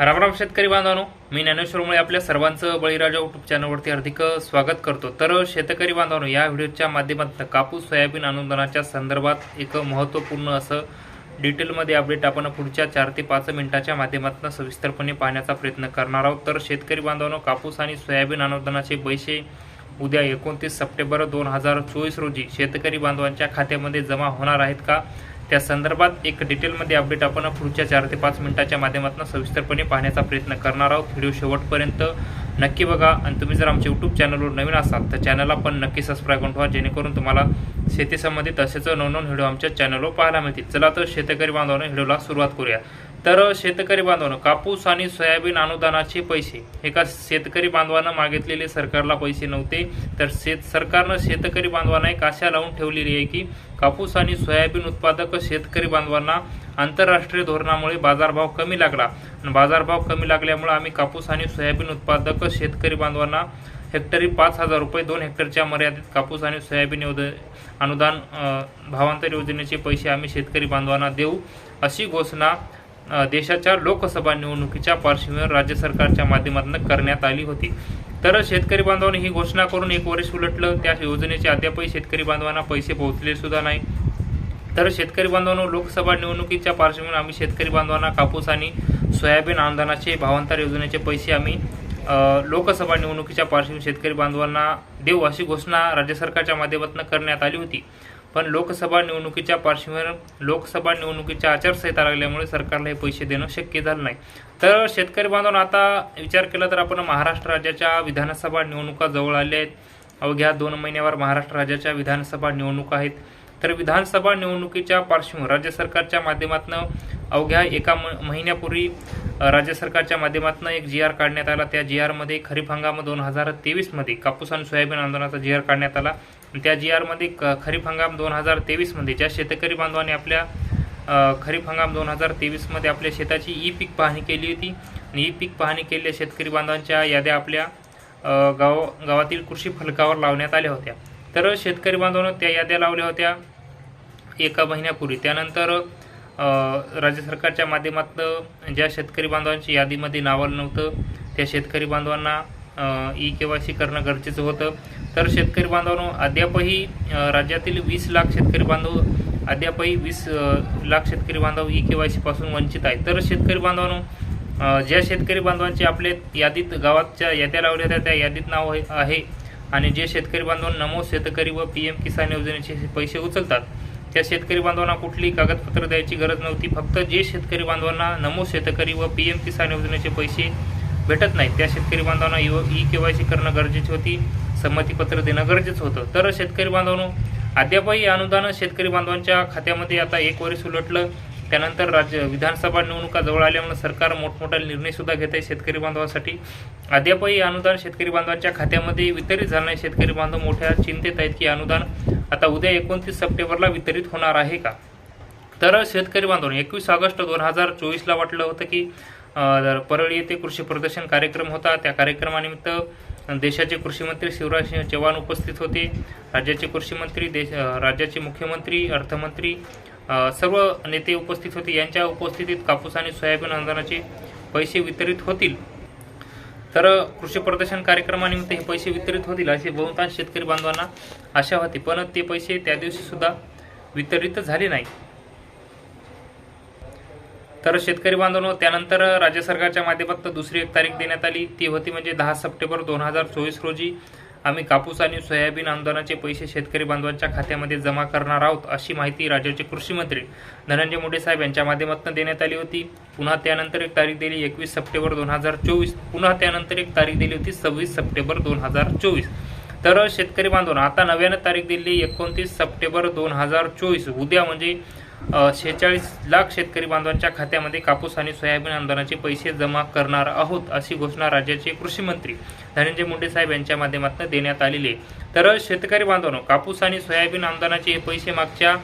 रामराम शेतकरी बांधवांनो मी ज्ञानेश्वरमुळे आपल्या सर्वांचं बळीराजा युट्यूब चॅनलवरती हार्दिक स्वागत करतो. तर शेतकरी बांधवांनो या व्हिडिओच्या माध्यमातून कापूस सोयाबीन अनुदानाच्या संदर्भात एक महत्त्वपूर्ण असं डिटेलमध्ये अपडेट आपण पुढच्या चार ते पाच मिनिटाच्या माध्यमातून सविस्तरपणे पाहण्याचा प्रयत्न करणार आहोत. तर शेतकरी बांधवांनो कापूस आणि सोयाबीन अनुदानाचे पैसे उद्या एकोणतीस सप्टेंबर दोन हजार चोवीस रोजी शेतकरी बांधवांच्या खात्यामध्ये जमा होणार आहेत का? त्या संदर्भात एक डिटेलमध्ये अपडेट आपण पुढच्या चार ते पाच मिनिटाच्या माध्यमातून सविस्तरपणे पाहण्याचा प्रयत्न करणार आहोत. व्हिडिओ शेवटपर्यंत नक्की बघा. आणि तुम्ही जर आमच्या यूट्यूब चॅनलवर नवीन असाल तर चॅनलला पण नक्की सबस्क्राईब करून ठेवा जेणेकरून तुम्हाला शेतीसंबंधित तसेच नवनवीन व्हिडिओ आमच्या चॅनलवर पाहायला मिळतील. चला तर शेतकरी बांधवांना व्हिडिओला सुरुवात करूया. तर शेतकरी बांधवानं कापूस आणि सोयाबीन अनुदानाचे पैसे. एका शेतकरी बांधवानं मागितलेले सरकारला पैसे नव्हते. तर शेत सरकारनं शेतकरी बांधवांना एक आशा लावून ठेवलेली आहे की कापूस आणि सोयाबीन उत्पादक शेतकरी बांधवांना आंतरराष्ट्रीय धोरणामुळे बाजारभाव कमी लागला. आणि बाजारभाव कमी लागल्यामुळे आम्ही कापूस आणि सोयाबीन उत्पादक शेतकरी बांधवांना हेक्टरी पाच हजार रुपये दोन हेक्टरच्या मर्यादित कापूस आणि सोयाबीन योज अनुदान भावांतर योजनेचे पैसे आम्ही शेतकरी बांधवांना देऊ अशी घोषणा देशाच्या लोकसभा निवडणुकीच्या पार्श्वभूमीवर राज्य सरकारच्या माध्यमातून करण्यात आली होती. तर शेतकरी बांधवांनी ही घोषणा करून एक वर्ष उलटलं. त्या योजनेचे अद्यापही शेतकरी बांधवांना पैसे पोहोचले सुद्धा नाही. तर शेतकरी बांधवांनो लोकसभा निवडणुकीच्या पार्श्वभूमीवर आम्ही शेतकरी बांधवांना कापूस आणि सोयाबीन अनुदानाचे भावांतर योजनेचे पैसे आम्ही लोकसभा निवडणुकीच्या पार्श्वभूमीवर शेतकरी बांधवांना देऊ अशी घोषणा राज्य सरकारच्या माध्यमातून करण्यात आली होती. पण लोकसभा निवडणुकीच्या पार्श्वभूमीवर लोकसभा निवडणुकीच्या आचारसंहिता लागल्यामुळे सरकारला हे पैसे देणं शक्य झालं नाही. तर शेतकरी बांधवांनो आता विचार केला तर आपण महाराष्ट्र राज्याच्या विधानसभा निवडणुका जवळ आल्या आहेत. अवघ्या दोन महिन्यावर महाराष्ट्र राज्याच्या विधानसभा निवडणुका आहेत. तर विधानसभा निवडणुकीच्या पार्श्वभूमीवर राज्य सरकारच्या माध्यमातून अवघ्या एका म- महिन्यापूर्वी राज्य सरकारच्या माध्यमातून एक जी आर काढण्यात आला. त्या जी आरमध्ये खरीप हंगाम दोन हजार तेवीसमध्ये कापूस आणि सोयाबीन आंदोलनाचा जी आर काढण्यात आला. त्या जी आरमध्ये क खरीप हंगाम दोन हजार तेवीसमध्ये ज्या शेतकरी बांधवांनी आपल्या खरीप हंगाम दोन हजार तेवीसमध्ये आपल्या शेताची ई पीक पाहणी केली होती. आणि ई पीक पाहणी केलेल्या शेतकरी बांधवांच्या याद्या आपल्या गाव गावातील कृषी फलकावर लावण्यात आल्या होत्या. तर शेतकरी बांधवांना त्या याद्या लावल्या होत्या एका महिन्यापूर्वी. त्यानंतर राज्य सरकारच्या माध्यमातून ज्या शेतकरी बांधवांची यादीमध्ये नावं नव्हतं त्या शेतकरी बांधवांना ई के वाय सी करणं गरजेचं होतं. तर शेतकरी बांधवांनो अद्यापही राज्यातील वीस लाख शेतकरी बांधव अद्यापही वीस लाख शेतकरी बांधव ई के वाय सीपासून वंचित आहेत. तर शेतकरी बांधवांनो ज्या शेतकरी बांधवांचे आपले यादीत गावाच्या याद्या लावल्या होत्या त्या यादीत नाव आहे- आणि जे शेतकरी बांधव नमो शेतकरी व पी एम किसान योजनेचे पैसे उचलतात त्या शेतकरी बांधवांना कुठलीही कागदपत्र द्यायची गरज नव्हती. फक्त जे शेतकरी बांधवांना नमो शेतकरी व पी एम किसान योजनेचे पैसे भेटत नाहीत त्या शेतकरी बांधवांना ई के वाय सी करणं गरजेची होती. संमतीपत्र देणं गरजेचं होतं. तर शेतकरी बांधवांनो अद्यापही अनुदान शेतकरी बांधवांच्या खात्यामध्ये आता एक वर्ष उलटलं. त्यानंतर राज्य विधानसभा निवडणुका जवळ आल्यामुळे सरकार मोठमोठा निर्णय सुद्धा घेत आहे शेतकरी बांधवांसाठी. अद्यापही अनुदान शेतकरी बांधवांच्या खात्यामध्ये वितरित झालं नाही. शेतकरी बांधव मोठ्या चिंतेत आहेत की अनुदान आता उद्या एकोणतीस सप्टेंबरला वितरित होणार आहे का? तर शेतकरी बांधवांनो एकवीस ऑगस्ट दोन हजार चोवीसला वाटलं होतं की परळी येथे कृषी प्रदर्शन कार्यक्रम होता. त्या कार्यक्रमानिमित्त देशाचे कृषीमंत्री शिवराज सिंह चव्हाण उपस्थित होते. राज्याचे कृषीमंत्री देश राज्याचे मुख्यमंत्री अर्थमंत्री सर्व नेते उपस्थित होते. यांच्या उपस्थितीत कापूस आणि सोयाबीन अनुदानाचे पैसे वितरित होतील. तर कृषी प्रदर्शन कार्यक्रमानिमित्त हे पैसे वितरित होतील असे बहुतांश शेतकरी बांधवांना आशा होती. पण ते पैसे त्या दिवशी सुद्धा वितरित झाले नाही तर शेतकरी बांधवांनो त्यानंतर राज्य सरकारच्या माध्यमातून दुसरी एक तारीख देण्यात आली. ती होती म्हणजे दहा सप्टेंबर दोन हजार चोवीस रोजी आम्ही कापूस आणि सोयाबीन आंदोलनाचे पैसे शेतकरी बांधवांच्या खात्यामध्ये जमा करणार आहोत अशी माहिती राज्याचे कृषी मंत्री धनंजय मुंडे साहेब यांच्या माध्यमातून देण्यात आली होती. पुन्हा त्यानंतर एक तारीख दिली एकवीस सप्टेंबर दोन हजार चोवीस. पुन्हा त्यानंतर एक तारीख दिली होती सव्वीस सप्टेंबर दोन हजार चोवीस. तर शेतकरी बांधवांना आता नव्यानं तारीख दिली एकोणतीस सप्टेंबर दोन हजार चोवीस. उद्या म्हणजे शेहेचाळीस लाख शेतकरी बांधवांच्या खात्यामध्ये कापूस आणि सोयाबीन आंदोलनाचे पैसे जमा करणार आहोत अशी घोषणा राज्याचे कृषी मंत्री धनंजय मुंडे साहेब यांच्या माध्यमातून देण्यात आलेली तर शेतकरी बांधवांनो कापूस आणि सोयाबीन आंदोलनाचे हे पैसे मागच्या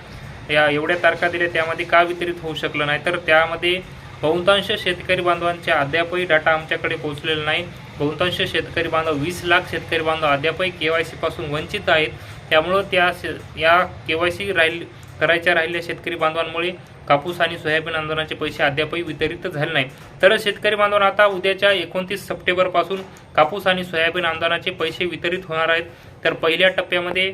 या एवढ्या तारखा दिल्या त्यामध्ये का वितरित होऊ शकलं नाही? तर त्यामध्ये बहुतांश शेतकरी बांधवांच्या अद्यापही डाटा आमच्याकडे पोहोचलेला नाही. बहुतांश शेतकरी बांधव वीस लाख शेतकरी बांधव अद्यापही के वाय सीपासून वंचित आहेत. त्यामुळं त्या शे- या के वाय सी राहिली करायच्या राहिल्या शेतकरी बांधवांमुळे कापूस आणि सोयाबीन आंदोलनाचे पैसे अद्यापही वितरित झाले नाही तर शेतकरी बांधवांना आता उद्याच्या एकोणतीस सप्टेंबरपासून कापूस आणि सोयाबीन आंदोलनाचे पैसे वितरित होणार आहेत. तर पहिल्या टप्प्यामध्ये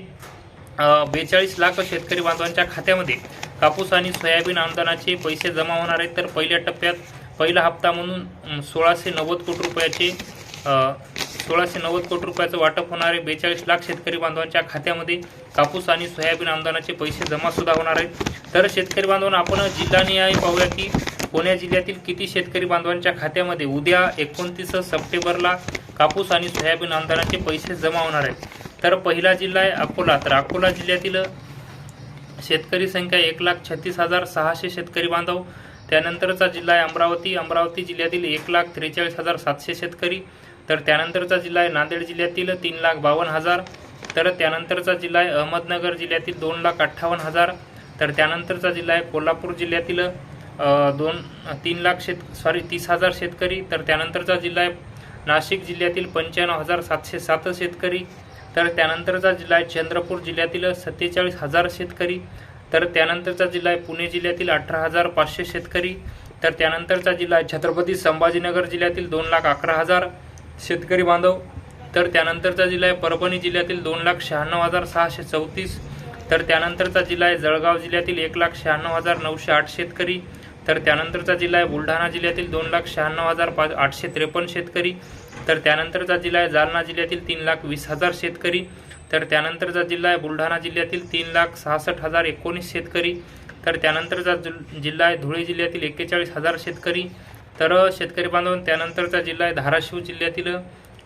बेचाळीस लाख शेतकरी बांधवांच्या खात्यामध्ये कापूस आणि सोयाबीन आंदोलनाचे पैसे जमा होणार आहेत. तर पहिल्या टप्प्यात पहिला हप्ता म्हणून सोळाशे नव्वद कोटी रुपयाचे सोळाशे नव्वद कोटी रुपयाचं वाटप होणारे बेचाळीस लाख शेतकरी बांधवांच्या खात्यामध्ये कापूस आणि सोयाबीन अनुदानाचे पैसे जमा सुद्धा होणार आहेत. तर शेतकरी बांधवांना आपण जिल्हानिहाय पाहूया की पुणे जिल्ह्यातील किती शेतकरी बांधवांच्या खात्यामध्ये उद्या एकोणतीस सप्टेंबरला कापूस आणि सोयाबीन अनुदानाचे पैसे जमा होणार आहेत. तर पहिला जिल्हा आहे अकोला. तर अकोला जिल्ह्यातील शेतकरी संख्या एक लाख छत्तीस हजार सहाशे शेतकरी बांधव. त्यानंतरचा जिल्हा आहे अमरावती. अमरावती जिल्ह्यातील एक लाख त्रेचाळीस हजार सातशे शेतकरी. तर त्यानंतरचा जिल्हा आहे नांदेड जिल्ह्यातील तीन लाख बावन्न हजार. तर त्यानंतरचा जिल्हा आहे अहमदनगर जिल्ह्यातील दोन लाख अठ्ठावन्न हजार. तर त्यानंतरचा जिल्हा आहे कोल्हापूर जिल्ह्यातील दोन तीन लाख शेत सॉरी तीस हजार शेतकरी. तर त्यानंतरचा जिल्हा आहे नाशिक जिल्ह्यातील पंच्याण्णव हजार सातशे सात शेतकरी. तर त्यानंतरचा जिल्हा आहे चंद्रपूर जिल्ह्यातील सत्तेचाळीस हजार शेतकरी. तर त्यानंतरचा जिल्हा आहे पुणे जिल्ह्यातील अठरा हजार पाचशे शेतकरी. तर त्यानंतरचा जिल्हा आहे छत्रपती संभाजीनगर जिल्ह्यातील दोन लाख अकरा हजार. शेतकरी बांधव तर त्यानंतरचा जिल्हा आहे परभणी जिल्ह्यातील दोन लाख शहाण्णव हजार सहाशे चौतीस तर त्यानंतरचा जिल्हा आहे जळगाव जिल्ह्यातील एक लाख शहाण्णव हजार नऊशे आठ शेतकरी तर त्यानंतरचा जिल्हा आहे बुलढाणा जिल्ह्यातील दोन लाख शहाण्णव हजार पाच आठशे त्रेपन्न शेतकरी तर त्यानंतरचा जिल्हा आहे जालना जिल्ह्यातील तीन लाख वीस हजार शेतकरी तर त्यानंतरचा जिल्हा आहे बुलढाणा जिल्ह्यातील तीन लाख सहासष्ट हजार एकोणीस शेतकरी तर त्यानंतरचा जिल्हा आहे धुळे जिल्ह्यातील एक्केचाळीस हजार शेतकरी तर शेतकरी बांधव त्यानंतरचा जिल्हा आहे धाराशिव जिल्ह्यातील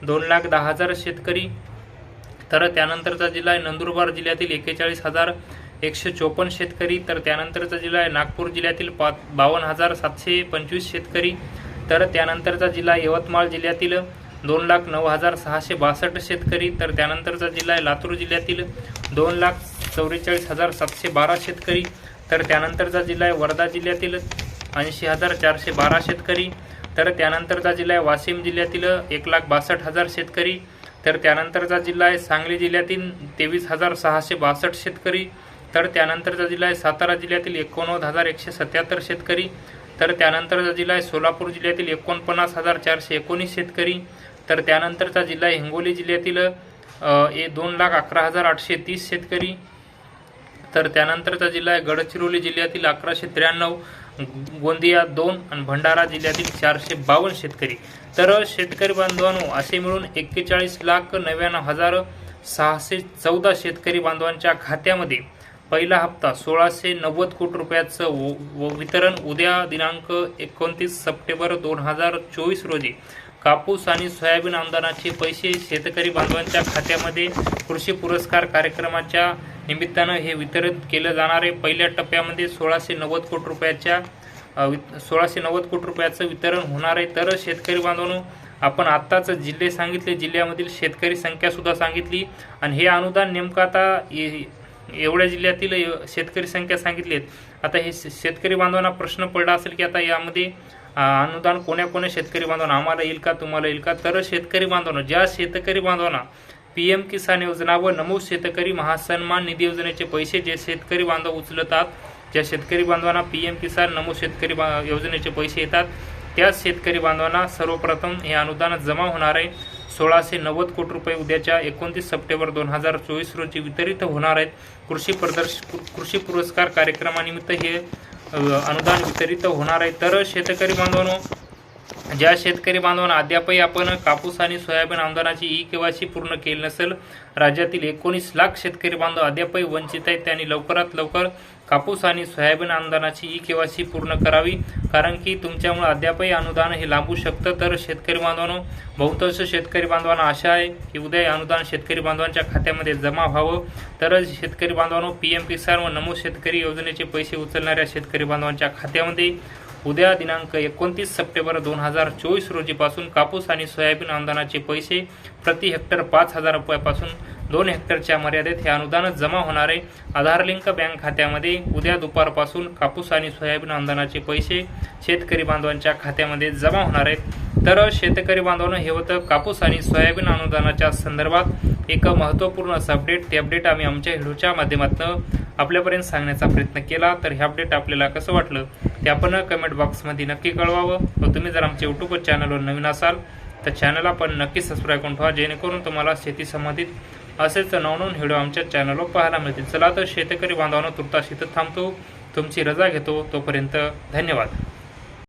दोन लाख दहा हजार शेतकरी. तर त्यानंतरचा जिल्हा आहे नंदुरबार जिल्ह्यातील एक्केचाळीस हजार एकशे चोपन्न शेतकरी. तर त्यानंतरचा जिल्हा आहे नागपूर जिल्ह्यातील पा बावन्न हजार सातशे पंचवीस शेतकरी. तर त्यानंतरचा जिल्हा यवतमाळ जिल्ह्यातील दोन लाख नऊ हजार सहाशे बासष्ट शेतकरी. तर त्यानंतरचा जिल्हा आहे लातूर जिल्ह्यातील दोन लाख चौवेचाळीस हजार सातशे बारा शेतकरी. तर त्यानंतरचा जिल्हा आहे वर्धा जिल्ह्यातील ऐंशी हजार चारशे बारा शेतकरी तर त्यानंतरचा जिल्हा आहे वाशिम जिल्ह्यातील एक लाख बासष्ट हजार शेतकरी तर त्यानंतरचा जिल्हा आहे सांगली जिल्ह्यातील तेवीस हजार सहाशे बासष्ट शेतकरी तर त्यानंतरचा जिल्हा आहे सातारा जिल्ह्यातील एकोणनव्वद हजार एकशे सत्याहत्तर शेतकरी तर त्यानंतरचा जिल्हा आहे सोलापूर जिल्ह्यातील एकोणपन्नास हजार चारशे एकोणीस शेतकरी तर त्यानंतरचा जिल्हा आहे हिंगोली जिल्ह्यातील ए दोन लाख अकरा हजार आठशे तीस शेतकरी तर त्यानंतरचा जिल्हा आहे गडचिरोली जिल्ह्यातील अकराशे त्र्याण्णव गोंदिया दोन आणि भंडारा जिल्ह्यातील चारशे बावन्न शेतकरी. तर शेतकरी बांधवांनो असे मिळून एक्केचाळीस लाख नव्याण्णव हजार सहाशे चौदा शेतकरी बांधवांच्या खात्यामध्ये पहिला हप्ता सोळाशे नव्वद कोटी रुपयाचं वितरण उद्या दिनांक एकोणतीस सप्टेंबर दोन हजार चोवीस रोजी. कापूस आणि सोयाबीन अनुदानाचे पैसे शेतकरी बांधवांच्या खात्यामध्ये कृषी पुरस्कार कार्यक्रमाच्या निमित्तानं हे वितरित केलं जाणार आहे. पहिल्या टप्प्यामध्ये सोळाशे नव्वद कोटी रुपयाच्या वि- सोळाशे नव्वद कोटी रुपयाचं वितरण होणार आहे. तर शेतकरी बांधवांनो आपण आत्ताच जिल्हे सांगितले जिल्ह्यामधील शेतकरी संख्यासुद्धा सांगितली. आणि हे अनुदान नेमकं आता एवढ्या जिल्ह्यातील शेतकरी संख्या सांगितली आहेत. आता हे शे- शेतकरी बांधवांना प्रश्न पडला असेल की आता यामध्ये अनुदान कोण्या कोण्या शेतकरी बांधवांना आम्हाला येईल का तुम्हाला येईल का? तर शेतकरी बांधवांना ज्या शेतकरी बांधवांना पी एम किसान योजना व नमो शेतकरी महासन्मान निधी योजनेचे पैसे जे शेतकरी बांधव उचलतात ज्या शेतकरी बांधवांना पी एम किसान नमो शेतकरी बा योजनेचे पैसे येतात त्याच शेतकरी बांधवांना सर्वप्रथम हे अनुदान जमा होणार आहे. सोळाशे नव्वद कोटी रुपये उद्याच्या एकोणतीस सप्टेंबर दोन हजार चोवीस रोजी वितरित होणार आहेत. कृषी प्रदर्श कृषी पुरस्कार कार्यक्रमानिमित्त हे अनुदान वितरित होणार आहे. तर शेतकरी बांधवांनो ज्या शेतकरी बांधवांना अद्यापही आपण कापूस आणि सोयाबीन आमदानाची ई केवायसी पूर्ण केली नसेल राज्यातील एकोणीस लाख शेतकरी बांधव अद्यापही वंचित आहेत. त्यांनी लवकरात लवकर कापूस आणि सोयाबीन अनुदानाची ई केवायसी पूर्ण करावी कारण की तुमच्यामुळे अद्यापही अनुदान हे लांबू शकतं. तर शेतकरी बांधवांनो बहुतांश शेतकरी बांधवांना आशा आहे की उद्या हे अनुदान शेतकरी बांधवांच्या खात्यामध्ये जमा व्हावं. तरच शेतकरी बांधवांनो पी एम किसान व नमो शेतकरी योजनेचे पैसे उचलणाऱ्या शेतकरी बांधवांच्या खात्यामध्ये उद्या दिनांक एकोणतीस सप्टेंबर दोन हजार चोवीस रोजीपासून कापूस आणि सोयाबीन अनुदानाचे पैसे प्रति हेक्टर पाच हजार रुपयापासून दोन हेक्टरच्या मर्यादेत हे अनुदान जमा होणार आहे. आधार लिंक बँक खात्यामध्ये उद्या दुपारपासून कापूस आणि सोयाबीन अनुदानाचे पैसे शेतकरी बांधवांच्या खात्यामध्ये जमा होणार आहेत. तर शेतकरी बांधवांना हे होतं कापूस आणि सोयाबीन अनुदानाच्या संदर्भात एक महत्त्वपूर्ण असं अपडेट ते अपडेट आम्ही आमच्या व्हिडिओच्या माध्यमातून आपल्यापर्यंत सांगण्याचा प्रयत्न केला. तर हे अपडेट आपल्याला कसं वाटलं ते आपण कमेंट बॉक्समध्ये नक्की कळवावं. व तुम्ही जर आमच्या यूट्यूब चॅनलवर नवीन असाल तर चॅनलला पण नक्की सबस्क्राईब करून ठेवा जेणेकरून तुम्हाला शेती संबंधित असेच नवनवीन व्हिडिओ आमच्या चॅनलवर पाहायला मिळतील. चला तर शेतकरी बांधवानं तुरता इथं थांबतो. तुमची रजा घेतो. तोपर्यंत धन्यवाद.